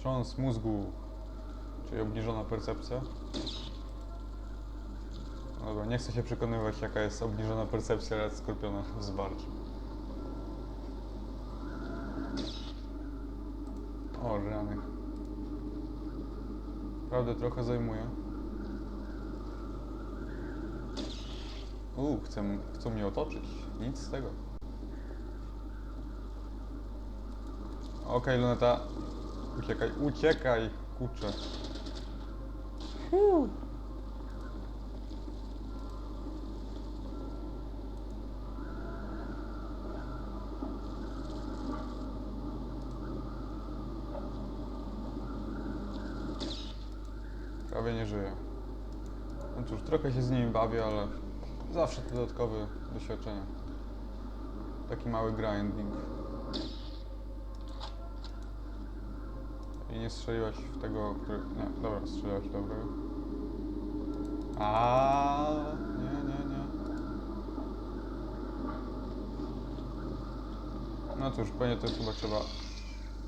Wstrząs mózgu, czyli obniżona percepcja. No Dobra, nie chcę się przekonywać, jaka jest obniżona percepcja Red Skorpiona w zwarciu. O, rany. Prawdę trochę zajmuje. Uuu, chcę, chcą mnie otoczyć. Nic z tego. Okej, Luneta. Uciekaj, uciekaj, kurczę. Fiu. Prawie nie żyje. No cóż, trochę się z nimi bawię, ale zawsze to dodatkowe doświadczenie. Taki mały grinding. I nie strzeliłaś w tego, który... Nie, dobra, strzeliłaś w dobrego. A nie, nie, nie. No cóż, pewnie to chyba trzeba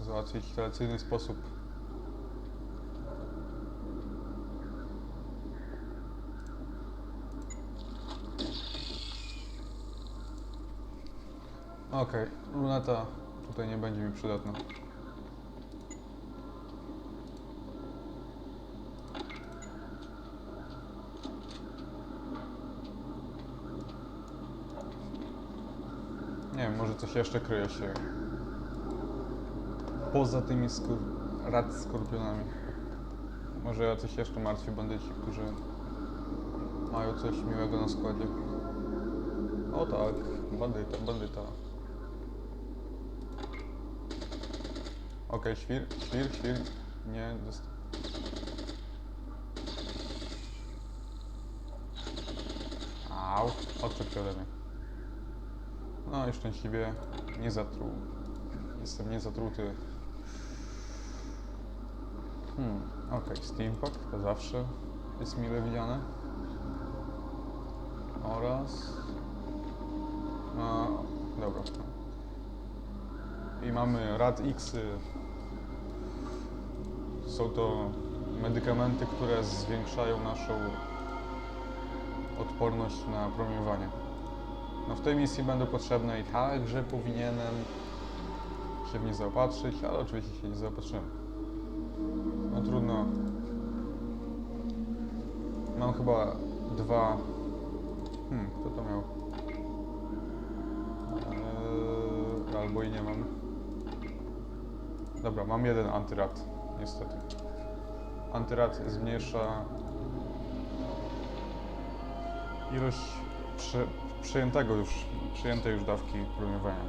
załatwić w tradycyjny sposób. Okej, luneta tutaj nie będzie mi przydatna. Nie wiem, może coś jeszcze kryje się poza tymi rad skorpionami. Może jacyś jeszcze martwi bandyci, którzy mają coś miłego na składzie. O tak, bandyta, bandyta. Okej, świr, świr, świr. Nie, dost... Au, odczep ode mnie. No i szczęśliwie nie zatruł. Jestem niezatruty. Hmm, okej, steampunk to zawsze jest mile widziane. Oraz... No, dobra. I mamy rad X. Są to medykamenty, które zwiększają naszą odporność na promieniowanie. No w tej misji będą potrzebne i także powinienem się w nie zaopatrzyć, ale oczywiście się nie zaopatrzyłem. No trudno. Mam chyba dwa... Hmm, kto to miał? Eee, albo i nie mam. Dobra, mam jeden antyrad, niestety. Antyrad zmniejsza ilość przy, przyjętego już, przyjętej już dawki promieniowania.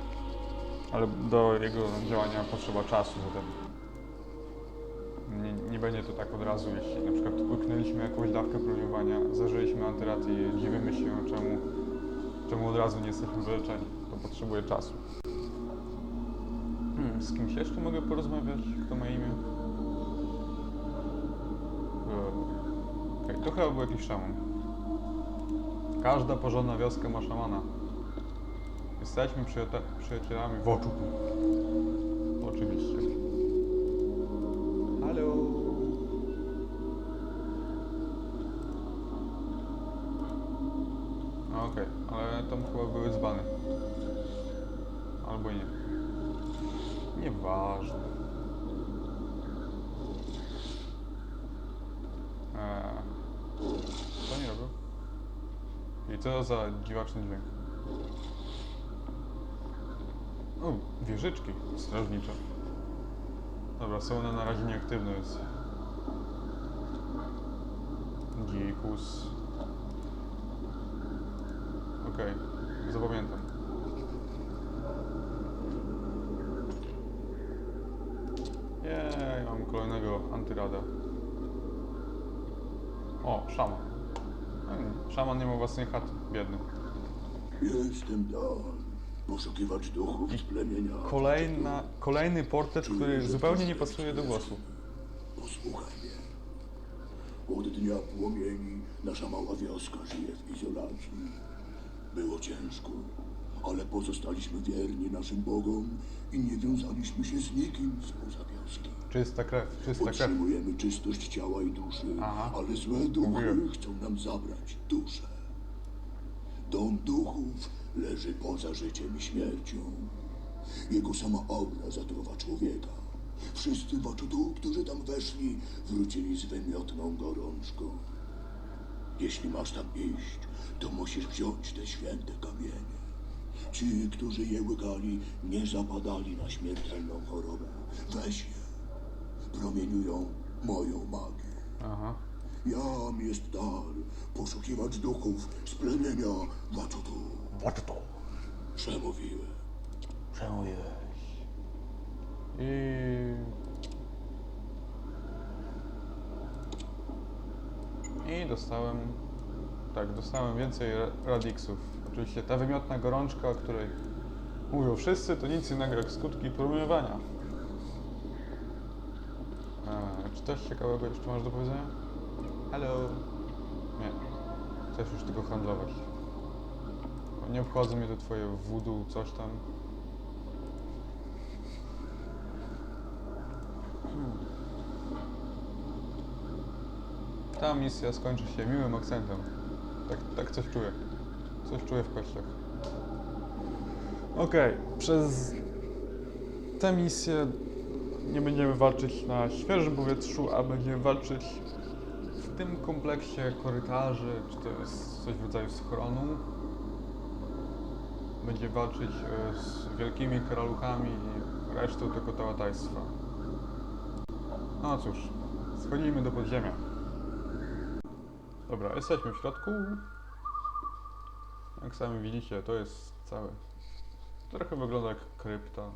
Ale do jego działania potrzeba czasu, zatem nie, nie będzie to tak od razu, jeśli na przykład łyknęliśmy jakąś dawkę promieniowania, zażyliśmy antyrad i dziwimy się, czemu, czemu od razu nie jesteśmy wyleczeni. To potrzebuje czasu. Hmm, z kimś jeszcze mogę porozmawiać? Kto ma imię? Eee, Okej, to chyba był jakiś szaman. Każda porządna wioska ma szamana. Jesteśmy przyjacielami w oczu. Co za dziwaczny dźwięk? O, wieżyczki strażnicze. Dobra, są one na razie nieaktywne, więc... Dzikus. Okej, zapamiętam. Jej, mam kolejnego antyrada. O, szaman. Szaman nie ma własnej chaty, biedny. Jestem Dan, poszukiwacz duchów z plemienia. Kolejna, kolejny portret, który zupełnie nie pasuje do głosu. Posłuchaj mnie. Od dnia płomieni nasza mała wioska żyje w izolacji. Było ciężko, ale pozostaliśmy wierni naszym bogom i nie wiązaliśmy się z nikim spoza wioski. Czysta krew, czysta krew. Utrzymujemy czystość ciała i duszy, Aha. ale złe duchy Mówiłem. chcą nam zabrać duszę. Dom duchów leży poza życiem i śmiercią. Jego sama aura zatruwa człowieka. Wszyscy waczutu, którzy tam weszli, wrócili z wymiotną gorączką. Jeśli masz tam iść, to musisz wziąć te święte kamienie. Ci, którzy je łykali, nie zapadali na śmiertelną chorobę. Weź je. Promieniują moją magię. Aha. Jam jest dar poszukiwać duchów z plemienia Waczutu. Waczutu. Przemówiłem. Przemówiłeś. I... I dostałem... Tak, dostałem więcej ra- radiksów. Oczywiście ta wymiotna gorączka, o której mówią wszyscy, to nic innego jak skutki promieniowania. Eee, czy coś ciekawego jeszcze masz do powiedzenia? Hello. Nie. Chcesz już tylko handlować. Nie obchodzą mnie te twoje voodoo, coś tam. Ta misja skończy się miłym akcentem. Tak, tak coś czuję. Coś czuję w kościach. Okej, przez tę misję nie będziemy walczyć na świeżym powietrzu, a będziemy walczyć w tym kompleksie korytarzy, czy to jest coś w rodzaju schronu. Będzie walczyć e, z wielkimi karaluchami i resztą tego tałataństwa. No cóż, schodzimy do podziemia. Dobra, jesteśmy w środku. Jak sami widzicie, to jest całe. Trochę wygląda jak krypta.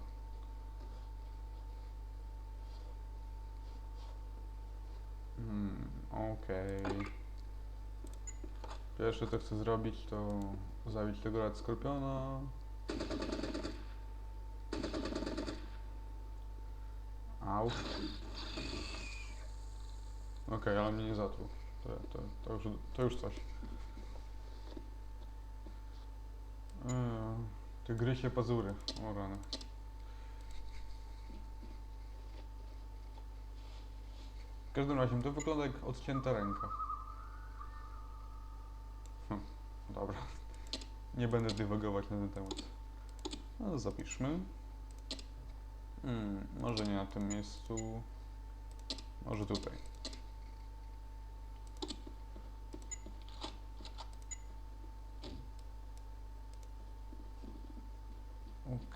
Hmm, okej. Pierwsze co chcę zrobić to zabić tego rad skorpiona. Au. Okej, ale mnie nie zatruł. To, to, to, już, to już coś. Eee, ty gryzie pazury. O rany. W każdym razie to wygląda jak odcięta ręka. Hm, dobra. Nie będę dywagować na ten temat. No zapiszmy. Hmm, może nie na tym miejscu. Może tutaj.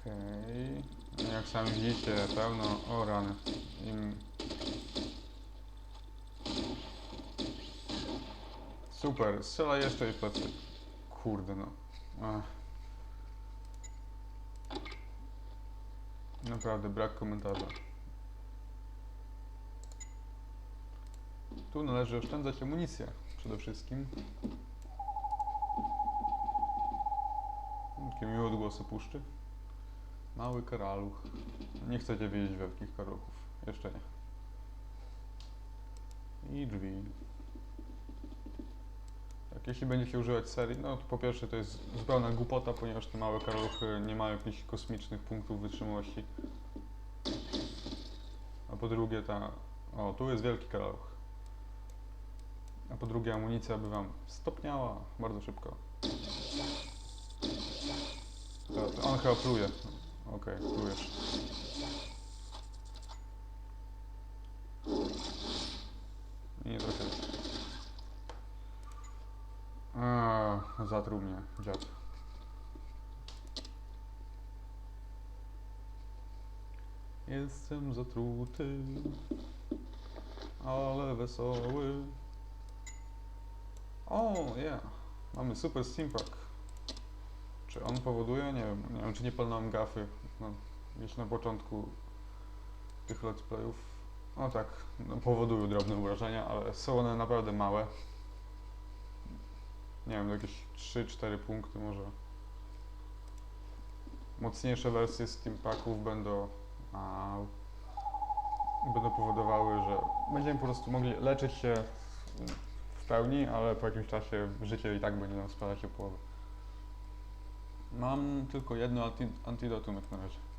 Okej. No Jak sami widzicie, pełno. O rany. Im... Super, strzela jeszcze i plecy. Kurde no. Ach. Naprawdę brak komentarza. Tu należy oszczędzać amunicję przede wszystkim. Takie miłe odgłosy puszczy. Mały karaluch. Nie chcecie wiedzieć wielkich karaluchów. Jeszcze nie. I drzwi. Tak, jeśli będziecie używać serii, no to po pierwsze to jest zupełna głupota, ponieważ te małe karaluchy nie mają jakichś kosmicznych punktów wytrzymałości. A po drugie ta... O, tu jest wielki karaluch. A po drugie amunicja by wam stopniała bardzo szybko. On chyba pluje. Okej, plujesz. I nie. A, zatruł mnie dziad. Jestem zatruty, ale wesoły. O, yeah. Mamy super steampack. Czy on powoduje? Nie wiem. Nie wiem, czy nie palnąłem gafy. No, gdzieś na początku tych let's playów. O tak, no, powodują drobne urażenia, ale są one naprawdę małe. Nie wiem, jakieś 3-4 punkty może. Mocniejsze wersje steampacków będą, a, będą powodowały, że będziemy po prostu mogli leczyć się w pełni, ale po jakimś czasie życie i tak będzie nam spadać o połowę. Mam tylko jedno anti- antidotum jak na razie.